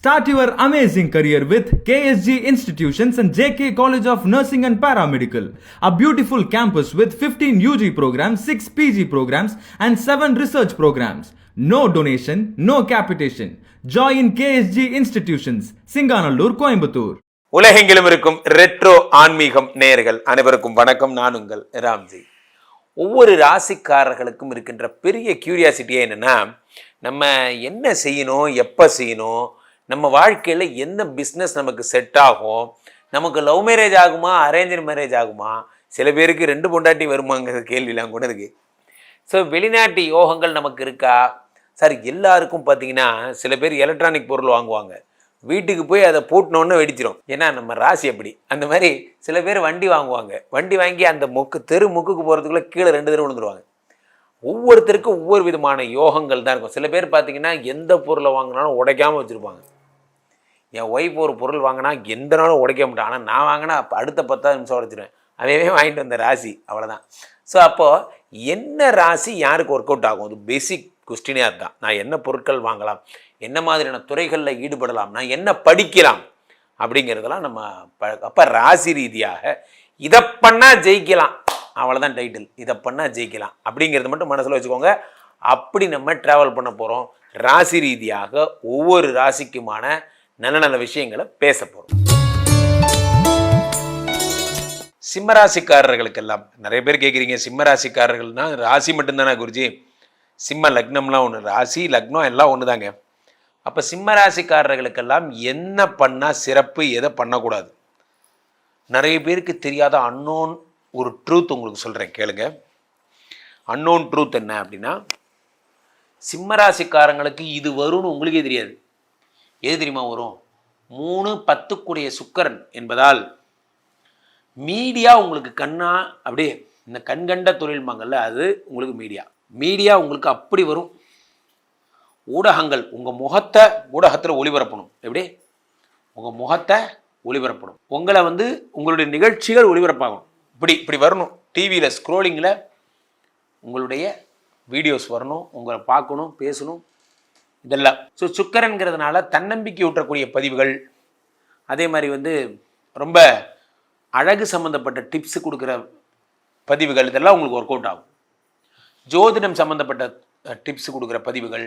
Start your amazing career with KSG Institutions and JK College of Nursing and Paramedical, a beautiful campus with 15 UG programs, 6 PG programs, and 7 research programs. No donation, no capitation. Join KSG Institutions, Singanallur, Coimbatore. உலகெங்கிலும் இருக்கும் retro ஆன்மீகம் நேயர்கள் அனைவருக்கும் வணக்கம் நான் உங்கள் ராம்ஜி ஒவ்வொரு ராசிக்காரர்களுக்கும் இருக்கின்ற பெரிய கியூரியாசிட்டியே என்னென்னா நம்ம என்ன செய்யணும் எப்போ செய்யணும் நம்ம வாழ்க்கையில் எந்த பிஸ்னஸ் நமக்கு செட் ஆகும்? நமக்கு லவ் மேரேஜ் ஆகுமா? அரேஞ்சர் மேரேஜ் ஆகுமா? சில பேருக்கு ரெண்டு பொண்டாட்டி வருமாங்கிற கேள்விலாம் கூட இருக்குது ஸோ வெளிநாட்டு யோகங்கள் நமக்கு இருக்கா? சார் எல்லாருக்கும் பார்த்தீங்கன்னா சில பேர் எலக்ட்ரானிக் பொருள் வாங்குவாங்க. வீட்டுக்கு போய் அதை பூட்டினோன்னு வெடிச்சிரும். ஏன்னா நம்ம ராசி அப்படி. அந்த மாதிரி சில பேர் வண்டி வாங்குவாங்க. வண்டி வாங்கி அந்த முக்கு தெரு முக்குக்கு போகிறதுக்குள்ளே கீழே ரெண்டு தெரு விழுந்துருவாங்க. ஒவ்வொருத்தருக்கும் ஒவ்வொரு விதமான யோகங்கள் தான் இருக்கும். சில பேர் பார்த்தீங்கன்னா எந்த பொருளை வாங்கினாலும் உடைக்காமல் வச்சுருப்பாங்க. என் ஒய்ஃப் ஒரு பொருள் வாங்கினா எந்த நாளும் உடைக்க மாட்டேன். ஆனால் நான் வாங்கினா அப்போ அடுத்த பத்தாவது நிமிஷம் உடைச்சிடுவேன் அதையவே வாங்கிட்டு வந்த ராசி அவ்வளோதான் ஸோ அப்போது என்ன ராசி யாருக்கு ஒர்க் அவுட் ஆகும்? அது பேசிக் கொஸ்டினே அதுதான். நான் என்ன பொருட்கள் வாங்கலாம்? என்ன மாதிரியான துறைகளில் ஈடுபடலாம்? நான் என்ன படிக்கலாம்? அப்படிங்கிறதெல்லாம் நம்ம ப அப்போ ராசி ரீதியாக இதை பண்ணால் ஜெயிக்கலாம். அவ்வளோதான் டைட்டில் இதை பண்ணால் ஜெயிக்கலாம். அப்படிங்கிறது மட்டும் மனசில் வச்சுக்கோங்க. அப்படி நம்ம ட்ராவல் பண்ண போகிறோம் ராசி ரீதியாக ஒவ்வொரு ராசிக்குமான நல்ல நல்ல விஷயங்களை பேச போகிறோம் சிம்மராசிக்காரர்களுக்கெல்லாம் நிறைய பேர் கேட்குறீங்க சிம்மராசிக்காரர்கள்னால் ராசி மட்டும்தானே குருஜி? சிம்ம லக்னம்லாம் ஒன்று ராசி லக்னம் எல்லாம் ஒன்று தாங்க அப்போ சிம்மராசிக்காரர்களுக்கெல்லாம் என்ன பண்ணால் சிறப்பு எதை பண்ணக்கூடாது? நிறைய பேருக்கு தெரியாத அன்னோன் ஒரு ட்ரூத் உங்களுக்கு சொல்கிறேன் கேளுங்க. அன்னோன் ட்ரூத் என்ன அப்படின்னா சிம்மராசிக்காரங்களுக்கு இது வரும்னு உங்களுக்கே தெரியாது. எது தெரியுமா வரும்? மூணு பத்துக்குடைய சுக்கரன் என்பதால் மீடியா உங்களுக்கு கண்ணா அப்படியே இந்த கண்கண்ட தொழில்மாங்கல்ல அது உங்களுக்கு மீடியா. மீடியா உங்களுக்கு அப்படி வரும். ஊடகங்கள் உங்கள் முகத்தை ஊடகத்தில் ஒளிபரப்பணும். எப்படி? உங்கள் முகத்தை ஒளிபரப்பணும். உங்களை வந்து உங்களுடைய நிகழ்ச்சிகள் ஒளிபரப்பாகணும். இப்படி இப்படி வரணும். டிவியில் ஸ்க்ரோலிங்கில் உங்களுடைய வீடியோஸ் வரணும். உங்களை பார்க்கணும் பேசணும். இதெல்லாம். ஸோ சுக்கரன்கிறதுனால தன்னம்பிக்கை ஊட்டக்கூடிய பதிவுகள் அதே மாதிரி வந்து ரொம்ப அழகு சம்மந்தப்பட்ட டிப்ஸ் கொடுக்குற பதிவுகள் இதெல்லாம் உங்களுக்கு ஒர்க் அவுட் ஆகும். ஜோதிடம் சம்மந்தப்பட்ட டிப்ஸ் கொடுக்குற பதிவுகள்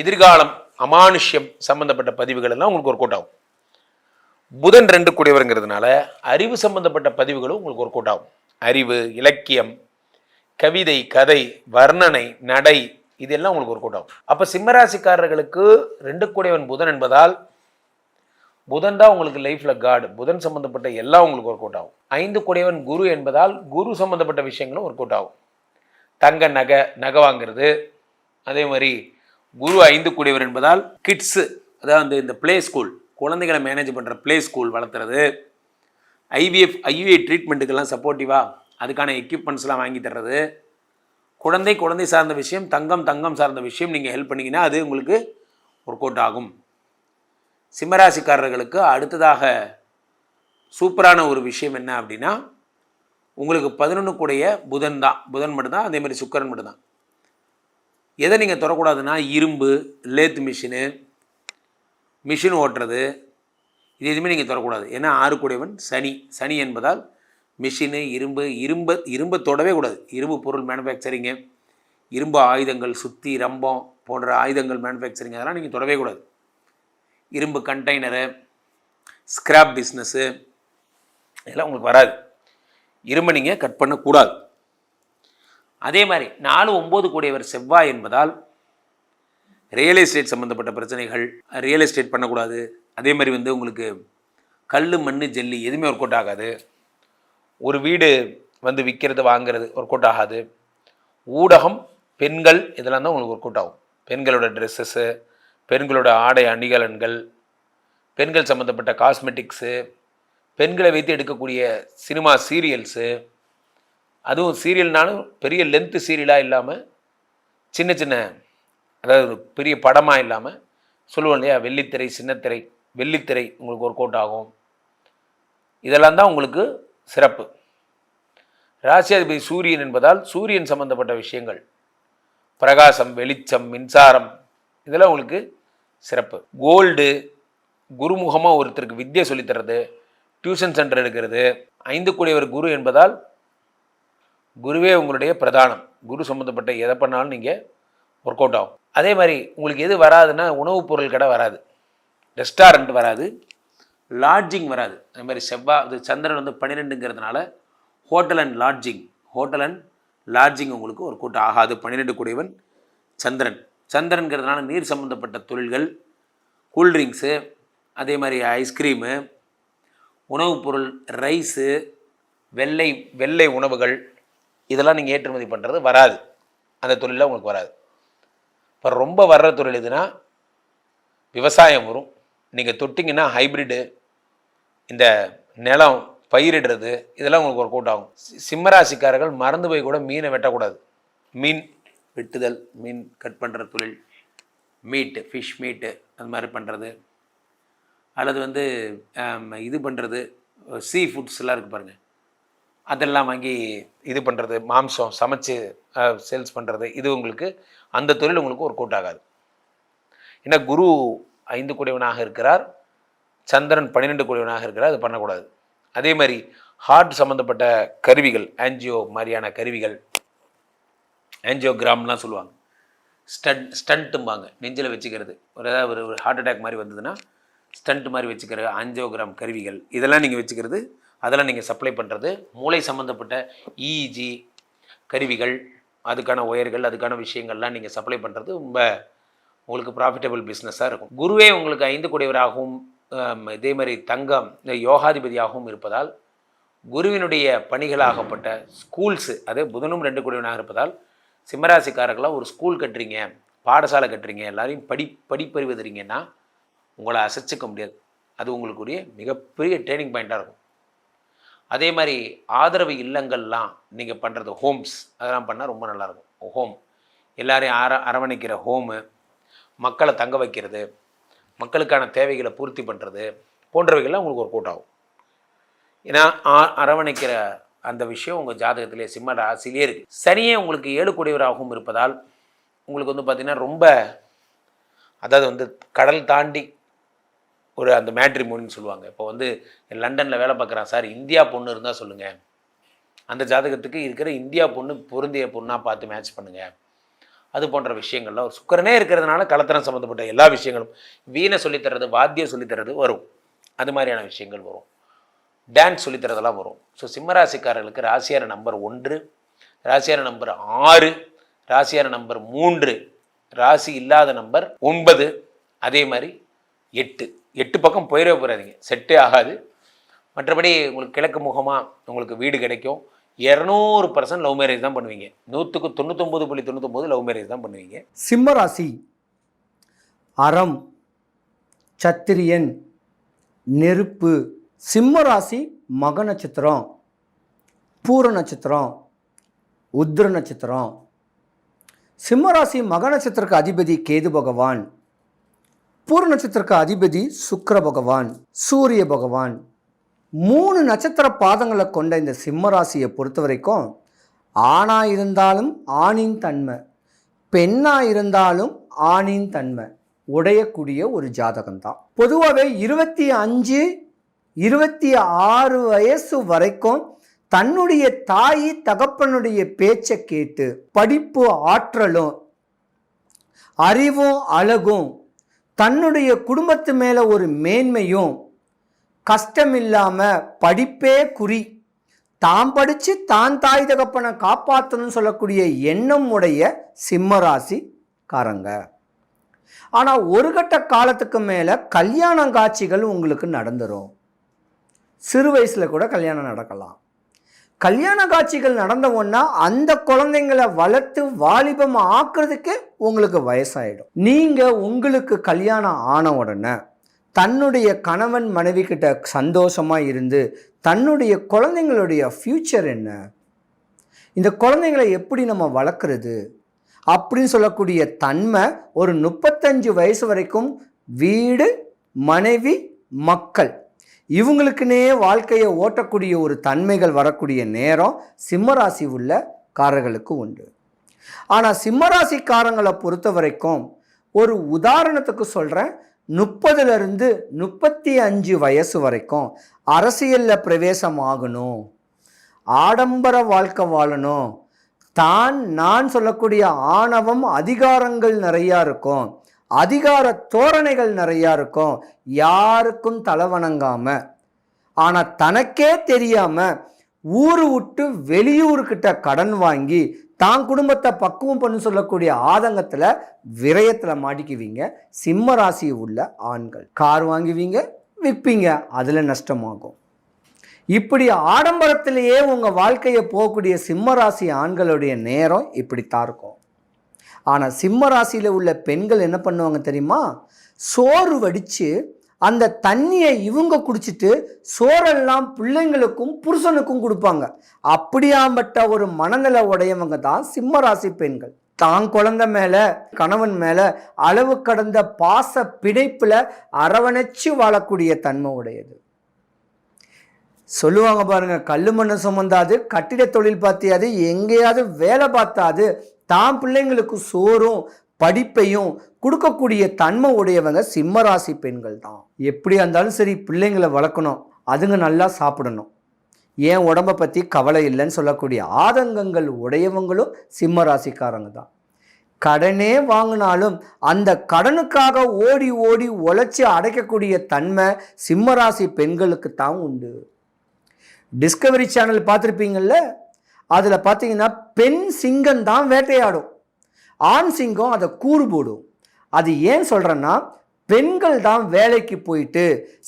எதிர்காலம் அமானுஷ்யம் சம்மந்தப்பட்ட பதிவுகள் எல்லாம் உங்களுக்கு ஒர்க் அவுட் ஆகும். புதன் ரெண்டு கூடியவருங்கிறதுனால அறிவு சம்பந்தப்பட்ட பதிவுகளும் உங்களுக்கு ஒர்க் அவுட் ஆகும். அறிவு இலக்கியம் கவிதை கதை வர்ணனை நடை இதெல்லாம் உங்களுக்கு ஒர்க் அவுட் ஆகும். அப்போ சிம்மராசிக்காரர்களுக்கு ரெண்டு கூடையவன் புதன் என்பதால் புதன் தான் உங்களுக்கு லைஃப்பில் காடு புதன் சம்மந்தப்பட்ட எல்லாம் உங்களுக்கு ஒர்க் அவுட் ஆகும். ஐந்து கூடையவன் குரு என்பதால் குரு சம்மந்தப்பட்ட விஷயங்களும் ஒர்க் அவுட் ஆகும். தங்க நகை நகை வாங்குறது அதே மாதிரி குரு ஐந்து கூடியவர் என்பதால் கிட்ஸு அதாவது இந்த ப்ளே ஸ்கூல் குழந்தைகளை மேனேஜ் பண்ணுற ப்ளே ஸ்கூல் வளர்த்துறது ஐவிஎஃப் ஐவிஐ ட்ரீட்மெண்ட்டுக்கெல்லாம் சப்போர்ட்டிவாக அதுக்கான எக்யூப்மெண்ட்ஸ்லாம் வாங்கி தர்றது குழந்தை குழந்தை சார்ந்த விஷயம் தங்கம் தங்கம் சார்ந்த விஷயம் நீங்கள் ஹெல்ப் பண்ணிங்கன்னா அது உங்களுக்கு ஒர்க் அவுட் ஆகும். சிம்மராசிக்காரர்களுக்கு அடுத்ததாக சூப்பரான ஒரு விஷயம் என்ன அப்படின்னா உங்களுக்கு பதினொன்றுக்குடைய புதன் தான். புதன் மட்டும்தான் அதேமாதிரி சுக்கரன் மட்டும்தான். எதை நீங்கள் தொடக்கூடாதுன்னா இரும்பு லேத் மிஷினு மிஷின் ஓட்டுறது. இது எதுவுமே நீங்கள் தொடக்கூடாது. ஏன்னா ஆறுக்குடையவன் சனி. சனி என்பதால் மிஷினு இரும்பு இரும்பு இரும்பை தொடவே கூடாது. இரும்பு பொருள் மேனுஃபேக்சரிங்கு இரும்பு ஆயுதங்கள் சுத்தி ரம்பம் போன்ற ஆயுதங்கள் மேனுஃபேக்சரிங் அதெல்லாம் நீங்கள் தொடவே கூடாது. இரும்பு கண்டெய்னரு ஸ்க்ராப் பிஸ்னஸ்ஸு இதெல்லாம் உங்களுக்கு வராது. இரும்பை நீங்கள் கட் பண்ணக்கூடாது. அதே மாதிரி நாலு ஒம்பது கூடியவர் செவ்வாய் என்பதால் ரியல் எஸ்டேட் சம்மந்தப்பட்ட பிரச்சனைகள் ரியல் எஸ்டேட் பண்ணக்கூடாது. அதே மாதிரி வந்து உங்களுக்கு கல் மண் ஜல்லி எதுவுமே ஒர்க் அவுட் ஆகாது. ஒரு வீடு வந்து விற்கிறது வாங்குறது ஒர்க் அவுட் ஆகாது. ஊடகம் பெண்கள் இதெல்லாம் தான் உங்களுக்கு ஒர்க் அவுட் ஆகும். பெண்களோட ட்ரெஸ்ஸஸ்ஸு பெண்களோட ஆடை அணிகலன்கள் பெண்கள் சம்மந்தப்பட்ட காஸ்மெட்டிக்ஸு பெண்களை வைத்து எடுக்கக்கூடிய சினிமா சீரியல்ஸு அதுவும் சீரியல்னாலும் பெரிய லென்த்து சீரியலாக இல்லாமல் சின்ன சின்ன அதாவது ஒரு பெரிய படமாக இல்லாமல் சொல்லுவோம் இல்லையா? வெள்ளித்திரை சின்னத்திரை வெள்ளித்திரை உங்களுக்கு ஒர்க் அவுட் ஆகும். இதெல்லாம் தான் உங்களுக்கு சிறப்பு. ராசியாதிபதி சூரியன் என்பதால் சூரியன் சம்பந்தப்பட்ட விஷயங்கள். பிரகாசம் வெளிச்சம் மின்சாரம் இதெல்லாம் உங்களுக்கு சிறப்பு. கோல்டு குருமுகமாக ஒருத்தருக்கு வித்தியை சொல்லித்தர்றது டியூஷன் சென்டர் எடுக்கிறது ஐந்து கூடியவர் குரு என்பதால் குருவே உங்களுடைய பிரதானம். குரு சம்மந்தப்பட்ட எதை பண்ணாலும் நீங்கள் ஒர்க் அவுட் ஆகும். அதே மாதிரி உங்களுக்கு எது வராதுன்னா உணவுப் பொருள் கடை வராது. ரெஸ்டாரண்ட் வராது. லாட்ஜிங் வராது. அது மாதிரி செவ்வாய் இது சந்திரன் வந்து பன்னிரெண்டுங்கிறதுனால hotel and lodging hotel and lodging உங்களுக்கு ஒரு கூட்டம் ஆகாது. பன்னிரெண்டு கூடியவன் சந்திரன். சந்திரன்கிறதுனால நீர் சம்மந்தப்பட்ட தொழில்கள் கூல்ட்ரிங்க்ஸு அதே மாதிரி ஐஸ்கிரீமு உணவுப் பொருள் ரைஸு வெள்ளை வெள்ளை உணவுகள் இதெல்லாம் நீங்கள் ஏற்றுமதி பண்ணுறது வராது. அந்த தொழிலில் உங்களுக்கு வராது. இப்போ ரொம்ப வர்ற தொழில் எதுனா விவசாயம் வரும். நீங்கள் தொட்டிங்கன்னா ஹைப்ரிட்டு இந்த நிலம் பயிரிடுறது இதெல்லாம் உங்களுக்கு ஒர்க் அவுட் ஆகும். சி- சிம்மராசிக்காரர்கள் மறந்து போய் கூட மீனை வெட்டக்கூடாது. மீன் வெட்டுதல் மீன் கட் பண்ணுற தொழில் மீட்டு ஃபிஷ் மீட்டு அது மாதிரி பண்ணுறது அல்லது வந்து இது பண்ணுறது சீ ஃபுட்ஸ்லாம் இருக்குது பாருங்கள் அதெல்லாம் வாங்கி இது பண்ணுறது மாம்சம் சமைச்சு சேல்ஸ் பண்ணுறது இது உங்களுக்கு அந்த தொழில் உங்களுக்கு ஒரு கூட்டாகாது ஏன்னா குரு ஐந்து கூடியவனாக இருக்கிறார். சந்திரன் பன்னிரெண்டு குடைவனாக இருக்கிறார் அது பண்ணக்கூடாது. அதே மாதிரி ஹார்ட் சம்மந்தப்பட்ட கருவிகள் ஆன்ஜியோ மாதிரியான கருவிகள் ஆன்ஜியோகிராம்லாம் சொல்லுவாங்க. ஸ்டண்ட் ஸ்டண்ட்டும்பாங்க நெஞ்சில் வச்சுக்கிறது. ஒரு ஏதாவது ஒரு ஹார்ட் அட்டாக் மாதிரி வந்ததுன்னா ஸ்டண்ட் மாதிரி வச்சுக்கிற ஆன்ஜியோகிராம் கருவிகள். இதெல்லாம் நீங்கள் வச்சுக்கிறது அதெல்லாம் நீங்கள் சப்ளை பண்ணுறது மூளை சம்மந்தப்பட்ட இஇஜி கருவிகள் அதுக்கான ஒயர்கள் அதுக்கான விஷயங்கள்லாம் நீங்கள் சப்ளை பண்ணுறது ரொம்ப உங்களுக்கு ப்ராஃபிட்டபிள் பிஸ்னஸாக இருக்கும். குருவே உங்களுக்கு ஐந்து குடையவராகவும் இதே மாதிரி தங்கம் யோகாதிபதியாகவும் இருப்பதால் குருவினுடைய பணிகளாகப்பட்ட ஸ்கூல்ஸு அதே புதனும் ரெண்டு குடிவனாக இருப்பதால் சிம்மராசிக்காரர்களாக ஒரு ஸ்கூல் கட்டுறீங்க பாடசாலை கட்டுறீங்க எல்லாரையும் படி படிப்பறிவு தரீங்கன்னா உங்களை அசைச்சிக்க முடியாது. அது உங்களுக்குரிய மிகப்பெரிய ட்ரைனிங் பாயிண்ட்டாக இருக்கும். அதே மாதிரி ஆதரவு இல்லங்கள்லாம் நீங்கள் பண்ணுறது ஹோம்ஸ் அதெல்லாம் பண்ணால் ரொம்ப நல்லாயிருக்கும் ஹோம் எல்லாரையும் அர அரவணைக்கிற ஹோமு மக்களை தங்க வைக்கிறது மக்களுக்கான தேவைகளை பூர்த்தி பண்ணுறது போன்றவைகள்லாம் உங்களுக்கு ஒரு கூட்டாகும் ஏன்னா அரவணைக்கிற அந்த விஷயம் உங்கள் ஜாதகத்திலே சிம்ம ராசிலே இருக்குது சனியே உங்களுக்கு ஏழு கூடியவராகவும் இருப்பதால் உங்களுக்கு வந்து பார்த்திங்கன்னா ரொம்ப அதாவது வந்து கடல் தாண்டி ஒரு அந்த மேட்ரிமோனின்னு சொல்லுவாங்க. இப்போ வந்து லண்டனில் வேலை பார்க்குறான் சார் இந்தியா பொண்ணு இருந்தால் சொல்லுங்கள் அந்த ஜாதகத்துக்கு இருக்கிற இந்தியா பொண்ணு பொருந்திய பொண்ணாக பார்த்து மேட்ச் பண்ணுங்கள் அது போன்ற விஷயங்கள்லாம் ஒரு சுக்கரனே இருக்கிறதுனால கலத்தரம் சம்மந்தப்பட்ட எல்லா விஷயங்களும் வீணை சொல்லித்தரது வாத்தியம் சொல்லித்தரது வரும். அது மாதிரியான விஷயங்கள் வரும். டான்ஸ் சொல்லித்தரதெல்லாம் வரும். ஸோ சிம்மராசிக்காரர்களுக்கு ராசியார நம்பர் ஒன்று ராசியார நம்பர் ஆறு ராசியார நம்பர் மூன்று ராசி இல்லாத நம்பர் ஒன்பது அதே மாதிரி எட்டு. எட்டு பக்கம் போயிடவே போயிடாதீங்க செட்டே ஆகாது. மற்றபடி உங்களுக்கு கிழக்கு முகமாக உங்களுக்கு வீடு கிடைக்கும். இரநூறு பர்சன்ட் லவ் மேரேஜ் தான் பண்ணுவீங்க. நூற்றுக்கு தொண்ணூத்தொம்பது புள்ளி தொண்ணூத்தொம்பது லவ் மேரேஜ் தான் பண்ணுவீங்க. சிம்மராசி அறம் சத்திரியன் நெருப்பு சிம்மராசி மக நட்சத்திரம் பூர நட்சத்திரம் உத்திர நட்சத்திரம். சிம்மராசி மக நட்சத்திரக்கு அதிபதி கேது பகவான். பூர நட்சத்திரக்கு அதிபதி சுக்கர பகவான் சூரிய பகவான். மூணு நட்சத்திர பாதங்களை கொண்ட இந்த சிம்மராசியை பொறுத்த வரைக்கும் ஆணாக இருந்தாலும் ஆணின் தன்மை பெண்ணாக இருந்தாலும் ஆணின் தன்மை உடையக்கூடிய ஒரு ஜாதகம்தான். பொதுவாகவே இருபத்தி அஞ்சு இருபத்தி ஆறு வயசு வரைக்கும் தன்னுடைய தாய் தகப்பனுடைய பேச்சை கேட்டு படிப்பு ஆற்றலும் அறிவும் அழகும் தன்னுடைய குடும்பத்து மேலே ஒரு மேன்மையும் கஷ்டம் இல்லாமல் படிப்பே குறி. தான் படித்து தான் தாய் தகப்பனை காப்பாற்றணும்னு சொல்லக்கூடிய எண்ணம் உடைய சிம்மராசிக்காரங்க. ஆனால் ஒரு கட்ட காலத்துக்கு மேலே கல்யாண காட்சிகள் உங்களுக்கு நடந்துரும். சிறு வயசில் கூட கல்யாணம் நடக்கலாம். கல்யாண காட்சிகள் நடந்த அந்த குழந்தைங்களை வளர்த்து வாலிபம் ஆக்குறதுக்கு உங்களுக்கு வயசாயிடும். நீங்கள் உங்களுக்கு கல்யாணம் ஆன உடனே தன்னுடைய கணவன் மனைவி கிட்ட சந்தோஷமாக இருந்து தன்னுடைய குழந்தைங்களுடைய ஃப்யூச்சர் என்ன? இந்த குழந்தைங்களை எப்படி நம்ம வளர்க்குறது? அப்படின்னு சொல்லக்கூடிய தன்மை ஒரு முப்பத்தஞ்சு வயசு வரைக்கும் வீடு மனைவி மக்கள். இவங்களுக்குனே வாழ்க்கையை ஓட்டக்கூடிய ஒரு தன்மைகள் வரக்கூடிய நேரம் சிம்மராசி உள்ள காரர்களுக்கு உண்டு. ஆனால் சிம்மராசிக்காரங்களை பொறுத்த வரைக்கும் ஒரு உதாரணத்துக்கு சொல்கிறேன் முப்பதுலேருந்து முப்பத்தி அஞ்சு வயசு வரைக்கும் அரசியலில் பிரவேசம் ஆகணும் ஆடம்பர வாழ்க்கை வாழணும். தான் நான் சொல்லக்கூடிய ஆணவம் அதிகாரங்கள் நிறையா இருக்கும். அதிகார தோரணைகள் நிறையா இருக்கும். யாருக்கும் தலைவணங்காம ஆனால் தனக்கே தெரியாமல் ஊர் விட்டு வெளியூர்கிட்ட கடன் வாங்கி தான் குடும்பத்தை பக்குவம் பண்ண சொல்லக்கூடிய ஆதங்கத்தில் விரயத்தில் மாட்டிக்குவீங்க. சிம்ம ராசி உள்ள ஆண்கள். கார் வாங்குவீங்க விற்பீங்க அதில் நஷ்டமாகும். இப்படி ஆடம்பரத்திலேயே உங்கள் வாழ்க்கையை போகக்கூடிய சிம்ம ராசி ஆண்களுடைய நேரம் இப்படித்தான் இருக்கும். ஆனால் சிம்ம ராசியில் உள்ள பெண்கள் என்ன பண்ணுவாங்க தெரியுமா? சோறு வடித்து அந்த தண்ணியை இவங்க குடிச்சிட்டு சோறெல்லாம் பிள்ளைங்களுக்கும் புருஷனுக்கும் கொடுப்பாங்க. அப்படியாம்பட்ட ஒரு மனநிலை உடையவங்க தான் சிம்மராசி பெண்கள். தான் குழந்தை மேல கணவன் மேல அளவு கடந்த பாச பிணைப்பில் அரவணைச்சு வாழக்கூடிய தன்மை உடையது. சொல்லுவாங்க பாருங்க கல்லு மண்ணு சுமந்தாது கட்டிட தொழில் பார்த்தியாது எங்கேயாவது வேலை பார்த்தாது தான் பிள்ளைங்களுக்கு சோறும் படிப்பையும் கொடுக்கக்கூடிய தன்மை உடையவங்க சிம்மராசி பெண்கள் தான். எப்படி இருந்தாலும் சரி பிள்ளைங்களை வளர்க்கணும். அதுங்க நல்லா சாப்பிடணும். ஏன் உடம்பை பற்றி கவலை இல்லைன்னு சொல்லக்கூடிய ஆதங்கங்கள் உடையவங்களும் சிம்ம ராசிக்காரங்க தான். கடனே வாங்கினாலும் அந்த கடனுக்காக ஓடி ஓடி உழைச்சி அடைக்கக்கூடிய தன்மை சிம்மராசி பெண்களுக்கு தான் உண்டு. டிஸ்கவரி சேனல் பார்த்துருப்பீங்கள்ல அதில் பார்த்தீங்கன்னா பெண் சிங்கம் தான் வேட்டையாடும். ஆண் சிங்கம் அதை கூறு போடும். அது ஏன் சொல்கிறேன்னா பெண்கள் தான் வேலைக்கு போயிட்டு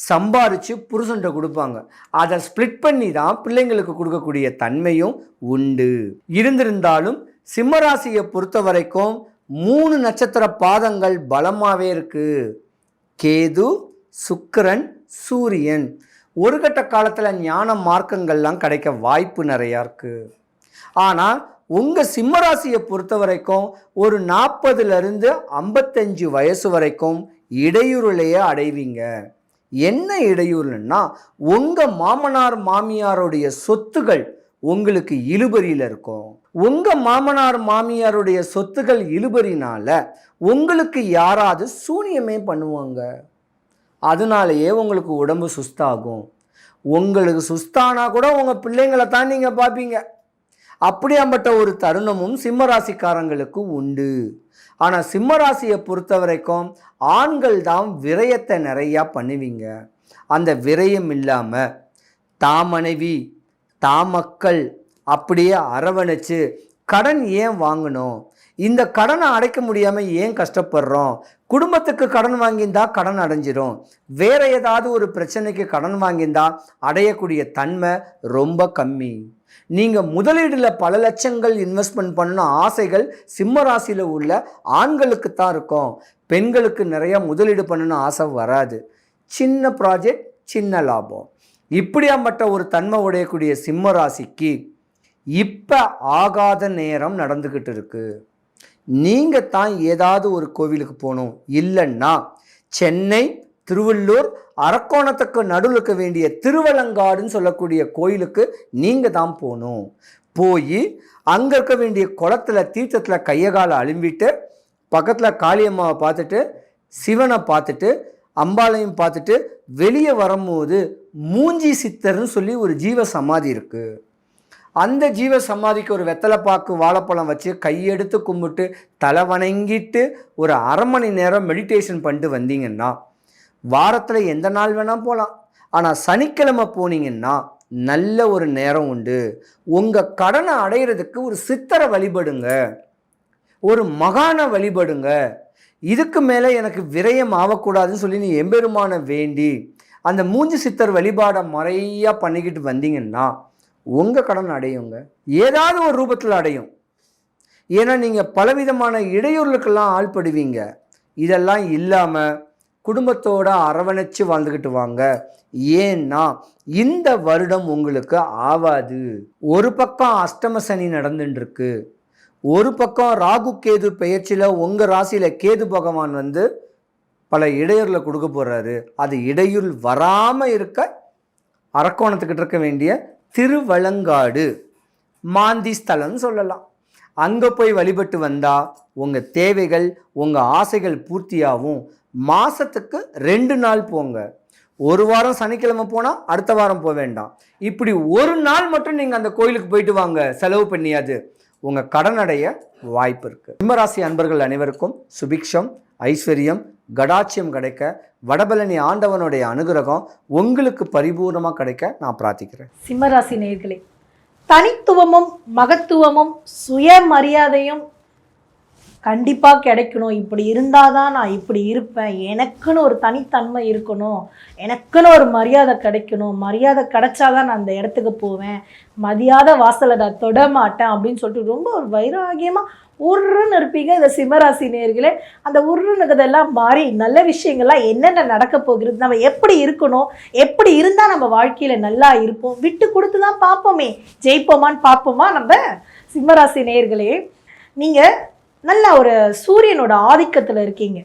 சம்பாரித்து புருஷன்ட்ட கொடுப்பாங்க. அதை ஸ்ப்ளிட் பண்ணி தான் பிள்ளைங்களுக்கு கொடுக்கக்கூடிய தன்மையும் உண்டு. இருந்திருந்தாலும் சிம்மராசியை பொறுத்த வரைக்கும் மூணு நட்சத்திர பாதங்கள் பலமாகவே இருக்குது கேது சுக்கரன் சூரியன். ஒரு கட்ட காலத்தில் ஞான மார்க்கங்கள்லாம் கிடைக்க வாய்ப்பு நிறையா இருக்குது ஆனால் உங்கள் சிம்மராசியை பொறுத்த வரைக்கும் ஒரு நாற்பதுலேருந்து ஐம்பத்தஞ்சு வயசு வரைக்கும் இடையூறுலையே அடைவீங்க. என்ன இடையூறுன்னா உங்கள் மாமனார் மாமியாருடைய சொத்துகள் உங்களுக்கு இழுபறியில் இருக்கும். உங்கள் மாமனார் மாமியாருடைய சொத்துகள் இழுபறினால உங்களுக்கு யாராவது சூனியமே பண்ணுவாங்க. அதனாலேயே உங்களுக்கு உடம்பு சுஸ்தாகும். உங்களுக்கு சுஸ்தானா கூட உங்கள் பிள்ளைங்களை தான் நீங்கள் பார்ப்பீங்க. அப்படியாம்பட்ட ஒரு தருணமும் சிம்ம ராசிக்காரங்களுக்கு உண்டு. ஆனால் சிம்ம ராசியை பொறுத்த வரைக்கும் ஆண்கள் தான் விரயத்தை நிறையா பண்ணுவீங்க. அந்த விரயம் இல்லாமல் தா மனைவி தா மக்கள் அப்படியே அரவணைச்சு கடன் ஏன் வாங்கணும்? இந்த கடனை அடைக்க முடியாமல் ஏன் கஷ்டப்படுறோம்? குடும்பத்துக்கு கடன் வாங்கியிருந்தா கடன் அடைஞ்சிரும். வேற ஏதாவது ஒரு பிரச்சனைக்கு கடன் வாங்கியிருந்தா அடையக்கூடிய தன்மை ரொம்ப கம்மி. நீங்கள் முதலீடில் பல லட்சங்கள் இன்வெஸ்ட்மெண்ட் பண்ண ஆசைகள் சிம்ம ராசியில் உள்ள ஆண்களுக்கு தான் இருக்கும். பெண்களுக்கு நிறையா முதலீடு பண்ணணும் ஆசை வராது. சின்ன ப்ராஜெக்ட் சின்ன லாபம். இப்படியாம்பட்ட ஒரு தன்மை உடையக்கூடிய சிம்ம ராசிக்கு இப்போ ஆகாத நேரம் நடந்துக்கிட்டு இருக்குது நீங்கள் தான் ஏதாவது ஒரு கோவிலுக்கு போகணும். இல்லைன்னா சென்னை திருவள்ளூர் அரக்கோணத்துக்கு நடுவில் இருக்க வேண்டிய திருவலங்காடுன்னு சொல்லக்கூடிய கோயிலுக்கு நீங்கள் தான் போகணும். போய் அங்கே இருக்க வேண்டிய குளத்துல தீர்த்தத்தில் கையை அழும்பிட்டு பக்கத்தில் காளியம்மாவை பார்த்துட்டு சிவனை பார்த்துட்டு அம்பாளையும் பார்த்துட்டு வெளியே வரும்போது மூஞ்சி சித்தர்னு சொல்லி ஒரு ஜீவ சமாதி இருக்குது அந்த ஜீவ சமாதிக்கு ஒரு வெத்தலைப்பாக்கு வாழைப்பழம் வச்சு கையெடுத்து கும்பிட்டு தலை வணங்கிட்டு ஒரு அரை மணி நேரம் மெடிடேஷன் பண்ணிட்டு வந்தீங்கன்னா வாரத்தில் எந்த நாள் வேணால் போகலாம் ஆனால் சனிக்கிழமை போனீங்கன்னா நல்ல ஒரு நேரம் உண்டு. உங்கள் கடனை அடையிறதுக்கு ஒரு சித்தரை வழிபடுங்க. ஒரு மகானை வழிபடுங்க. இதுக்கு மேலே எனக்கு விரயம் ஆகக்கூடாதுன்னு சொல்லி நீ எம்பெருமான வேண்டி அந்த மூஞ்சி சித்தர் வழிபாடை முறையாக பண்ணிக்கிட்டு வந்தீங்கன்னா உங்கள் கடன் அடையுங்க. ஏதாவது ஒரு ரூபத்தில் அடையும். ஏன்னா நீங்கள் பலவிதமான இடையூறுகளுக்கெல்லாம் ஆள்படுவீங்க. இதெல்லாம் இல்லாமல் குடும்பத்தோட அரவணைச்சு வாழ்ந்துக்கிட்டு வாங்க. ஏன்னா இந்த வருடம் உங்களுக்கு ஆவாது. ஒரு பக்கம் அஷ்டம சனி நடந்துட்டுருக்கு ஒரு பக்கம் ராகு கேது பெயர்ச்சியில் உங்கள் ராசியில் கேது பகவான் வந்து பல இடையூறில் கொடுக்க போகிறாரு அது இடையூறு வராமல் இருக்க அரக்கோணத்துக்கிட்ட இருக்க வேண்டிய திருவலங்காடு மாந்தி ஸ்தலம்னு சொல்லலாம். அங்கே போய் வழிபட்டு வந்தால் உங்கள் தேவைகள் உங்கள் ஆசைகள் பூர்த்தியாகும். மாதத்துக்கு ரெண்டு நாள் போங்க. ஒரு வாரம் சனிக்கிழமை போனால் அடுத்த வாரம் போக வேண்டாம். இப்படி ஒரு நாள் மட்டும் நீங்கள் அந்த கோயிலுக்கு போயிட்டு வாங்க. செலவு பண்ணியாது. உங்கள் கடன் அடைய வாய்ப்பு இருக்குது சிம்மராசி அன்பர்கள் அனைவருக்கும் சுபிக்ஷம் ஐஸ்வர்யம் கடாட்சியம் கிடைக்க வடபழனி ஆண்டவனுடைய அனுகிரகம் உங்களுக்கு பரிபூர்ணமாக கிடைக்க நான் பிரார்த்திக்கிறேன். சிம்மராசி நேர்களே தனித்துவமும் மகத்துவமும் சுயமரியாதையும் கண்டிப்பாக கிடைக்கணும். இப்படி இருந்தால் தான் நான் இப்படி இருப்பேன். எனக்குன்னு ஒரு தனித்தன்மை இருக்கணும். எனக்குன்னு ஒரு மரியாதை கிடைக்கணும். மரியாதை கிடைச்சாதான் நான் அந்த இடத்துக்கு போவேன். மதியாத வாசலை நான் தொட மாட்டேன் அப்படின்னு சொல்லிட்டு ரொம்ப ஒரு வைராகியமாக உருன்னு இருப்பீங்க இந்த சிம்மராசி நேர்களே. அந்த உருன்னுக்கிறதெல்லாம் மாறி நல்ல விஷயங்கள்லாம் என்னென்ன நடக்க போகிறது நம்ம எப்படி இருக்கணும் எப்படி இருந்தால் நம்ம வாழ்க்கையில் நல்லா இருப்போம் விட்டு கொடுத்து தான் பார்ப்போமே. ஜெயிப்போமான்னு பார்ப்போமா நம்ம சிம்மராசி நேர்களே? நீங்கள் நல்ல ஒரு சூரியனோட ஆதிக்கத்தில் இருக்கீங்க.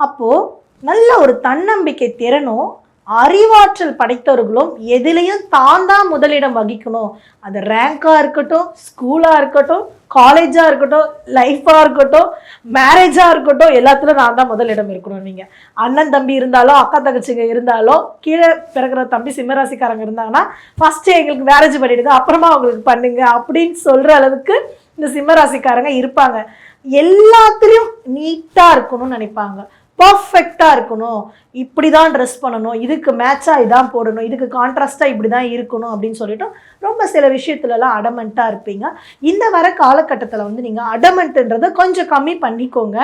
அப்போது நல்ல ஒரு தன்னம்பிக்கை திறனும் அறிவாற்றல் படைத்தவர்களும் எதுலேயும் தான் தான் முதலிடம் வகிக்கணும். அது ரேங்காக இருக்கட்டும் ஸ்கூலாக இருக்கட்டும் காலேஜாக இருக்கட்டும் லைஃபாக இருக்கட்டும் மேரேஜாக இருக்கட்டும் எல்லாத்துலையும் நான் தான் முதலிடம் இருக்கணும் நீங்கள் அண்ணன் தம்பி இருந்தாலும் அக்கா தங்கச்சிங்க இருந்தாலும் கீழே பிறகுற தம்பி சிம்மராசிக்காரங்க இருந்தாங்கன்னா ஃபஸ்ட்டு எங்களுக்கு மேரேஜ் பண்ணிடுங்க அப்புறமா அவங்களுக்கு பண்ணுங்க அப்படின்னு சொல்கிற அளவுக்கு இந்த சிம்மராசிக்காரங்க இருப்பாங்க. எல்லாத்துலேயும் நீட்டாக இருக்கணும்னு நினைப்பாங்க. பர்ஃபெக்டாக இருக்கணும். இப்படி தான் ட்ரெஸ் பண்ணணும். இதுக்கு மேட்சாக இதான் போடணும். இதுக்கு கான்ட்ராஸ்டாக இப்படி தான் இருக்கணும் அப்படின்னு சொல்லிட்டு ரொம்ப சில விஷயத்துலலாம் அடமெண்ட்டாக இருப்பீங்க. இந்த வர காலகட்டத்தில் வந்து நீங்கள் அடமெண்ட்டுன்றதை கொஞ்சம் கம்மி பண்ணிக்கோங்க.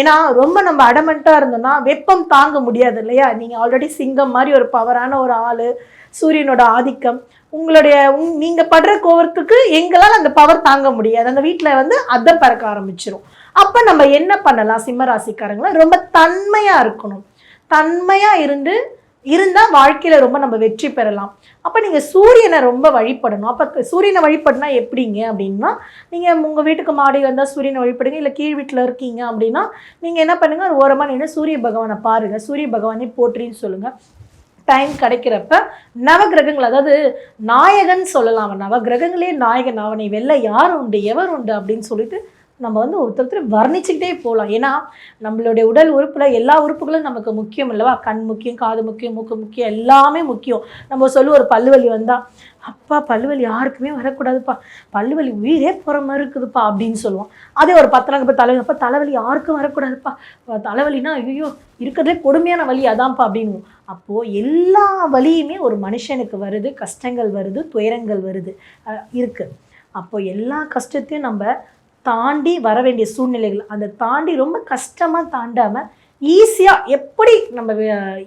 ஏன்னா ரொம்ப நம்ம அடமெண்ட்டாக இருந்தோம்னா வெப்பம் தாங்க முடியாது இல்லையா? நீங்கள் ஆல்ரெடி சிங்கம் மாதிரி ஒரு பவரான ஒரு ஆள் சூரியனோட ஆதிக்கம். உங்களுடைய உங் நீங்கள் படுற கோவத்துக்கு எங்களால் அந்த பவர் தாங்க முடியாது. அந்த வீட்டில் வந்து அதை பறக்க ஆரம்பிச்சிடும் அப்போ நம்ம என்ன பண்ணலாம்? சிம்மராசிக்காரங்களா ரொம்ப தன்மையாக இருக்கணும். தன்மையாக இருந்து இருந்தால் வாழ்க்கையில் ரொம்ப நம்ம வெற்றி பெறலாம். அப்போ நீங்கள் சூரியனை ரொம்ப வழிபடணும். அப்போ சூரியனை வழிபடினா எப்படிங்க அப்படின்னா நீங்கள் உங்கள் வீட்டுக்கு மாடி வந்தால் சூரியனை வழிபடுங்க இல்லை கீழ் வீட்டில் இருக்கீங்க அப்படின்னா நீங்கள் என்ன பண்ணுங்கள் ஒரு ஓரமாக நின்று சூரிய பகவானை பாருங்கள் சூரிய பகவானே போற்றின்னு சொல்லுங்கள் டைம் கிடைக்கிறப்ப நவகிரகங்கள் அதாவது நாயகன் சொல்லலாம். அவன் நவகிரகங்களே நாயகன் அவனை வெளில யார் உண்டு எவர் உண்டு அப்படின்னு சொல்லிட்டு நம்ம வந்து ஒருத்தர் வர்ணிச்சுக்கிட்டே போகலாம் ஏன்னா நம்மளுடைய உடல் உறுப்பில் எல்லா உறுப்புகளும் நமக்கு முக்கியம் இல்லவா கண் முக்கியம் காது முக்கியம் மூக்கு முக்கியம் எல்லாமே முக்கியம். நம்ம சொல்லுவோம் ஒரு பல்லுவலி வந்தால் அப்பா பல்லுவலி யாருக்குமே வரக்கூடாதுப்பா. பல்லுவலி உயிரே போகிற மாதிரி இருக்குதுப்பா அப்படின்னு சொல்லுவோம். அதே ஒரு பத்து நாள் தலைவலி அப்பா தலைவலி யாருக்கும் வரக்கூடாதுப்பா. தலைவலினா ஐயோ இருக்கிறதே கொடுமையான வலி அதான்ப்பா அப்படின்வோம் அப்போது எல்லா வலியுமே ஒரு மனுஷனுக்கு வருது கஷ்டங்கள் வருது துயரங்கள் வருது இருக்குது அப்போது எல்லா கஷ்டத்தையும் நம்ம தாண்டி வர வேண்டிய சூழ்நிலைகள். அதை தாண்டி ரொம்ப கஷ்டமாக தாண்டாமல் ஈஸியாக எப்படி நம்ம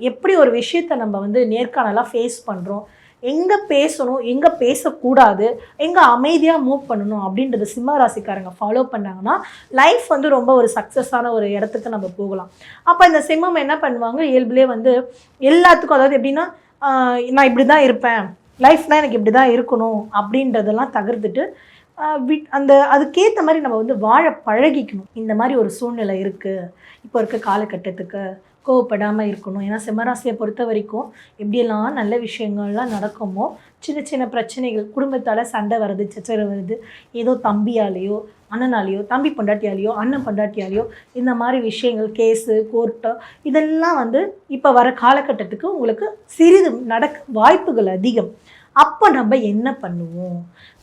எப்படி ஒரு விஷயத்தை நம்ம வந்து நேர்காணலாக ஃபேஸ் பண்ணுறோம் எங்கே பேசணும்? எங்கே பேசக்கூடாது? எங்கே அமைதியாக மூவ் பண்ணணும்? அப்படின்றத சிம்ம ராசிக்காரங்க ஃபாலோ பண்ணாங்கன்னா லைஃப் வந்து ரொம்ப ஒரு சக்ஸஸான ஒரு இடத்துக்கு நம்ம போகலாம். அப்போ இந்த சிம்மம் என்ன பண்ணுவாங்க? இயல்புலேயே வந்து எல்லாத்துக்கும் அதாவது எப்படின்னா நான் இப்படி தான் இருப்பேன் லைஃப்னால் எனக்கு இப்படி தான் இருக்கணும் அப்படின்றதெல்லாம் தகர்த்துட்டு விட் அந்த அதுக்கேற்ற மாதிரி நம்ம வந்து வாழ பழகிக்கணும். இந்த மாதிரி ஒரு சூழ்நிலை இருக்குது இப்போ இருக்க காலகட்டத்துக்கு கோவப்படாமல் இருக்கணும். ஏன்னா சிம்மராசியை பொறுத்த வரைக்கும் எப்படியெல்லாம் நல்ல விஷயங்கள்லாம் நடக்குமோ சின்ன சின்ன பிரச்சனைகள் குடும்பத்தால் சண்டை வருது சச்சரவு வருது ஏதோ தம்பியாலேயோ அண்ணனாலேயோ தம்பி பொண்டாட்டியாலேயோ அண்ணன் பொண்டாட்டியாலேயோ இந்த மாதிரி விஷயங்கள் கேஸு கோர்ட்டு இதெல்லாம் வந்து இப்போ வர காலகட்டத்துக்கு உங்களுக்கு சிறிது நடக்க வாய்ப்புகள் அதிகம். அப்போ நம்ம என்ன பண்ணுவோம்?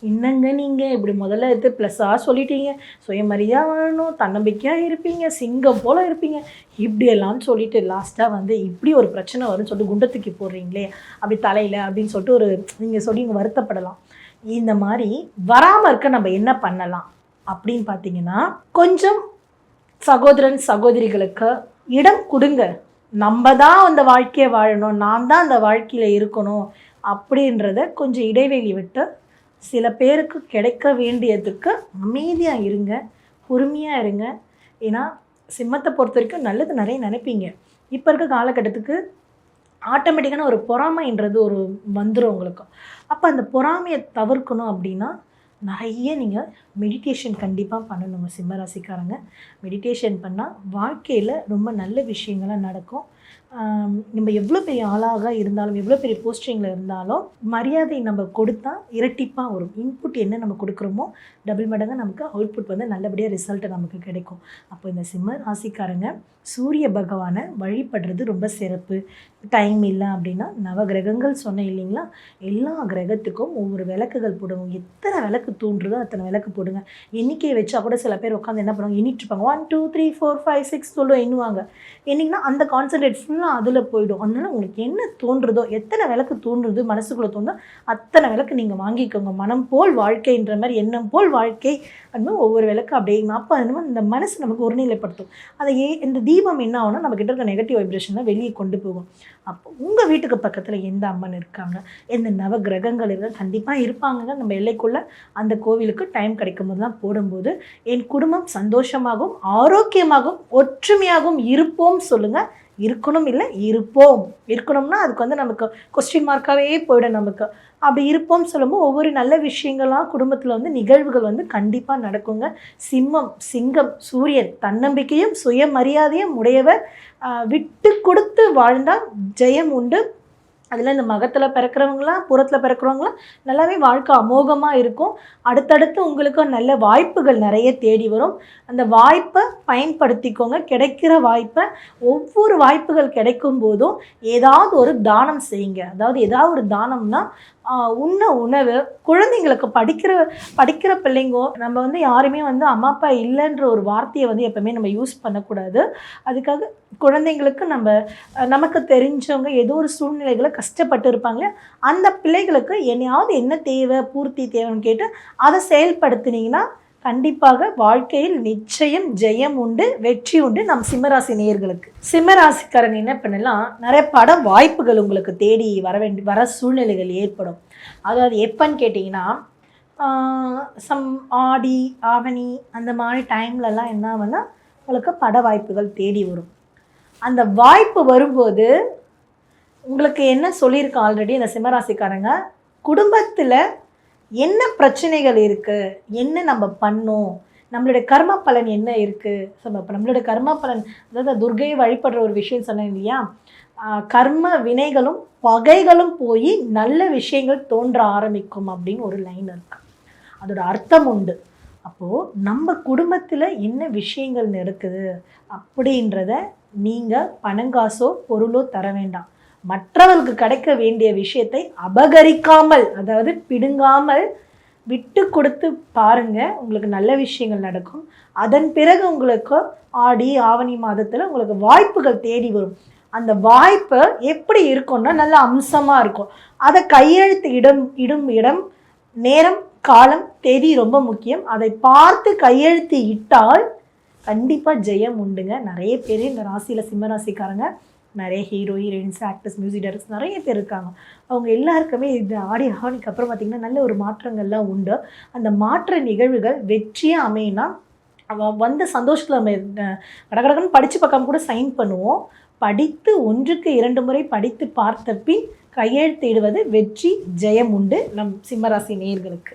என்னங்க நீங்கள் இப்படி முதல்ல எடுத்து ப்ளஸ்ஸாக சொல்லிட்டீங்க. சுயமரியாக வாழணும் தன்னம்பிக்கையாக இருப்பீங்க சிங்கம் போல் இருப்பீங்க. இப்படியெல்லாம் சொல்லிட்டு லாஸ்ட்டாக வந்து இப்படி ஒரு பிரச்சனை வரும்னு சொல்லிட்டு குண்டத்துக்கு போடுறீங்களே? அப்படி தலையில் அப்படின்னு சொல்லிட்டு ஒரு நீங்கள் சொல்லி இங்கே வருத்தப்படலாம். இந்த மாதிரி வராமல் இருக்க நம்ம என்ன பண்ணலாம்? அப்படின்னு பார்த்தீங்கன்னா கொஞ்சம் சகோதரன் சகோதரிகளுக்கு இடம் கொடுங்க. நம்ம தான் அந்த வாழ்க்கையை வாழணும். நான் தான் அந்த வாழ்க்கையில் இருக்கணும். அப்படின்றத கொஞ்சம் இடைவெளி விட்டு சில பேருக்கு கிடைக்க வேண்டியதுக்கு அமைதியாக இருங்க பொறுமையாக இருங்க. ஏன்னா சிம்மத்தை பொறுத்த வரைக்கும் நல்லது நிறைய நினைப்பீங்க. இப்போ இருக்க காலகட்டத்துக்கு ஆட்டோமேட்டிக்கான ஒரு பொறாமைன்றது ஒரு வந்துடும் உங்களுக்கு. அப்போ அந்த பொறாமையை தவிர்க்கணும் அப்படின்னா நிறைய நீங்கள் மெடிடேஷன் கண்டிப்பாக பண்ணணுங்க சிம்மராசிக்காரங்க மெடிடேஷன் பண்ணால் வாழ்க்கையில் ரொம்ப நல்ல விஷயங்கள்லாம் நடக்கும். நம்ம எவ்வளோ பெரிய ஆளாக இருந்தாலும் எவ்வளோ பெரிய போஸ்டிங்கில் இருந்தாலும் மரியாதை நம்ம கொடுத்தா இரட்டிப்பாக வரும். இன்புட் என்ன நம்ம கொடுக்குறோமோ டபுள் மடங்கு நமக்கு அவுட்புட் வந்து நல்லபடியாக ரிசல்ட்டு நமக்கு கிடைக்கும். அப்போ இந்த சிம்ம ராசிக்காரங்க சூரிய பகவானை வழிபடுறது ரொம்ப சிறப்பு. டைம் இல்லை அப்படின்னா நவ கிரகங்கள் சொன்னேன் இல்லைங்களா? எல்லா கிரகத்துக்கும் ஒவ்வொரு விளக்குகள் போடுவோம். எத்தனை விளக்கு தூண்டுறதோ அத்தனை விளக்கு போடுங்க. எண்ணிக்கையை வச்சா கூட சில பேர் உட்காந்து என்ன பண்ணுவாங்க? எண்ணிட்டு இருப்பாங்க. One two three four five six சொல்லுவோம் எண்ணுவாங்க என்னைக்குன்னா அந்த கான்சன்ட்ரேட் ஃபுல்லாக அதில் போயிடும். அதனால உங்களுக்கு என்ன தோன்றுதோ எத்தனை விளக்கு தோன்றுது மனசுக்குள்ளே தோன்றோ அத்தனை விளக்கு நீங்கள் வாங்கிக்கோங்க. மனம் போல் வாழ்க்கைன்ற மாதிரி எண்ணம் போல் வாழ்க்கை அப்படின்னு ஒவ்வொரு விளக்கு அப்படியே அப்போ அது இந்த மனசு நமக்கு ஒருநிலைப்படுத்தும். அதை ஏ இந்த தீபம் என்ன ஆகும்னா நம்ம கிட்ட இருக்க நெகட்டிவ் வைப்ரேஷனை வெளியே கொண்டு போகும். அப்போ உங்கள் வீட்டுக்கு பக்கத்தில் எந்த அம்மன் இருக்காங்க? எந்த நவ கிரகங்கள் இருந்தால் கண்டிப்பாக இருப்பாங்க நம்ம எல்லைக்குள்ளே அந்த கோவிலுக்கு டைம் கிடைக்கும் போதெல்லாம் போடும்போது என் குடும்பம் சந்தோஷமாகவும் ஆரோக்கியமாகவும் ஒற்றுமையாகவும் இருப்போம் சொல்லுங்கள் இருக்கணும் இல்லை இருப்போம். இருக்கணும்னா அதுக்கு வந்து நமக்கு கொஸ்டின் மார்க்காகவே போயிடும் நமக்கு. அப்படி இருப்போம் சொல்லும்போது ஒவ்வொரு நல்ல விஷயங்களாக குடும்பத்தில் வந்து நிகழ்வுகள் வந்து கண்டிப்பாக நடக்குங்க. சிம்மம் சிங்கம் சூரியன் தன்னம்பிக்கையும் சுயமரியாதையும் உடையவர் விட்டு கொடுத்து வாழ்ந்தால் ஜெயம் உண்டு. அதில் இந்த மகத்தில் பிறக்கிறவங்களாம் புறத்தில் பிறக்கிறவங்களாம் நல்லாவே வாழ்க்கை அமோகமாக இருக்கும். அடுத்தடுத்து உங்களுக்கு நல்ல வாய்ப்புகள் நிறைய தேடி வரும். அந்த வாய்ப்பை பயன்படுத்திக்கோங்க. கிடைக்கிற வாய்ப்பை ஒவ்வொரு வாய்ப்புகள் கிடைக்கும் போதும் ஏதாவது ஒரு தானம் செய்யுங்க. அதாவது ஏதாவது ஒரு தானம்னா உண்ண உணவு குழந்தைங்களுக்கு படிக்கிற படிக்கிற பிள்ளைங்கோ நம்ம வந்து யாருமே வந்து அம்மா அப்பா இல்லைன்ற ஒரு வார்த்தையை வந்து எப்போவுமே நம்ம யூஸ் பண்ணக்கூடாது. அதுக்காக குழந்தைங்களுக்கு நம்ம நமக்கு தெரிஞ்சவங்க ஏதோ ஒரு சூழ்நிலைகளை கஷ்டப்பட்டு இருப்பாங்க அந்த பிள்ளைகளுக்கு என்னையாவது என்ன தேவை பூர்த்தி தேவைன்னு கேட்டு அதை செயல்படுத்தினீங்கன்னா கண்டிப்பாக வாழ்க்கையில் நிச்சயம் ஜெயம் உண்டு வெற்றி உண்டு நம் சிம்மராசி நேயர்களுக்கு. சிம்மராசிக்காரங்க என்ன பண்ணலாம் நிறைய பட வாய்ப்புகள் உங்களுக்கு தேடி வர வேண்டி வர சூழ்நிலைகள் ஏற்படும். அதாவது எப்பன்னு கேட்டிங்கன்னா சம் ஆடி ஆவணி அந்த மாதிரி டைம்லலாம் என்ன ஆகும்னா உங்களுக்கு பட வாய்ப்புகள் தேடி வரும். அந்த வாய்ப்பு வரும்போது உங்களுக்கு என்ன சொல்லியிருக்கேன் ஆல்ரெடி அந்த சிம்மராசிக்காரங்க குடும்பத்தில் என்ன பிரச்சனைகள் இருக்குது என்ன நம்ம பண்ணோம்? நம்மளுடைய கர்ம பலன் என்ன இருக்குது இப்போ நம்மளுடைய கர்ம பலன் அதாவது துர்கையை வழிபடுற ஒரு விஷயம் சொன்னேன் இல்லையா? கர்ம வினைகளும் பகைகளும் போய் நல்ல விஷயங்கள் தோன்ற ஆரம்பிக்கும் அப்படின்னு ஒரு லைன் இருக்கு. அதோட அர்த்தம் உண்டு. அப்போது நம்ம குடும்பத்தில் என்ன விஷயங்கள் நடக்குது அப்படின்றத நீங்கள் பணங்காசோ பொருளோ தர வேண்டாம். மற்றவர்களுக்கு கிடைக்க வேண்டிய விஷயத்தை அபகரிக்காமல் அதாவது பிடுங்காமல் விட்டு கொடுத்து பாருங்க உங்களுக்கு நல்ல விஷயங்கள் நடக்கும். அதன் பிறகு உங்களுக்கு ஆடி ஆவணி மாதத்தில் உங்களுக்கு வாய்ப்புகள் தேடி வரும். அந்த வாய்ப்பு எப்படி இருக்கும்னா நல்ல அம்சமாக இருக்கும். அதை கையெழுத்து இடம் இடும் இடம் நேரம் காலம் தேதி ரொம்ப முக்கியம். அதை பார்த்து கையெழுத்து இட்டால் கண்டிப்பாக ஜெயம் உண்டுங்க. நிறைய பேர் இந்த ராசியில் சிம்ம ராசிக்காரங்க. நிறைய hero heroines actors music directors நிறைய பேர் இருக்காங்க. அவங்க எல்லாருக்குமே இந்த ஆடி ஆவணிக்கு அப்புறம் பார்த்திங்கன்னா நல்ல ஒரு மாற்றங்கள்லாம் உண்டு. அந்த மாற்ற நிகழ்வுகள் வெற்றியாக அமையினா வந்த சந்தோஷத்தில் நம்ம கடகடகன்னு படித்து பக்கம் கூட சைன் பண்ணுவோம். படித்து ஒன்றுக்கு இரண்டு முறை படித்து பார்த்த பின் கையெழுத்திடுவது வெற்றி ஜெயம் உண்டு நம் சிம்மராசி நேர்களுக்கு